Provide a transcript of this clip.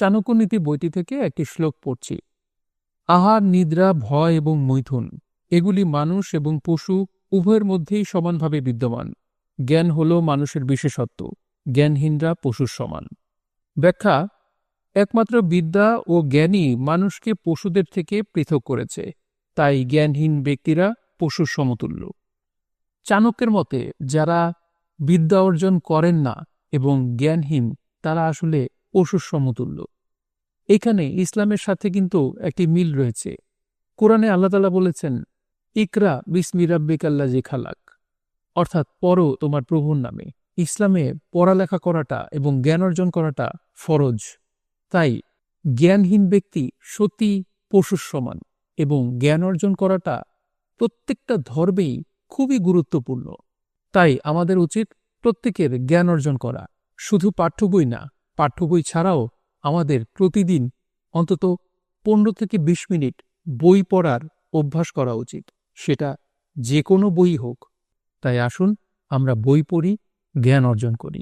চাণক্যনীতি বইটি থেকে একটি শ্লোক পড়ছি। আহার, নিদ্রা, ভয় এবং মৈথুন, এগুলি মানুষ এবং পশু উভয়ের মধ্যেই সমানভাবে বিদ্যমান। জ্ঞান হল মানুষের বিশেষত্ব, জ্ঞানহীনরা পশুর সমান। ব্যাখ্যা, একমাত্র বিদ্যা ও জ্ঞানই মানুষকে পশুদের থেকে পৃথক করেছে, তাই জ্ঞানহীন ব্যক্তিরা পশুর সমতুল্য। চাণক্যের মতে, যারা বিদ্যা অর্জন করেন না এবং জ্ঞানহীন, তারা আসলে পশুর সমতুল্য। এখানে ইসলামের সাথে কিন্তু একটি মিল রয়েছে। কোরআনে আল্লাহ তালা বলেছেন, ইকরা বিসমি রাব্বিকাল্লাজি খালাক। অর্থাৎ পড়ো তোমার প্রভুর নামে। ইসলামে পড়ালেখা করাটা এবং জ্ঞান অর্জন করাটা ফরজ। তাই জ্ঞানহীন ব্যক্তি সত্যি পশুর সমান এবং জ্ঞান অর্জন করাটা প্রত্যেকটা ধর্মেই খুবই গুরুত্বপূর্ণ। তাই আমাদের উচিত প্রত্যেকের জ্ঞান অর্জন করা। শুধু পাঠ্য বই না পাঠ্য বই ছাড়াও আমাদের প্রতিদিন অন্তত পনেরো থেকে বিশ মিনিট বই পড়ার অভ্যাস করা উচিত। সেটা যে কোনো বই হোক। তাই আসুন আমরা বই পড়ি, জ্ঞান অর্জন করি।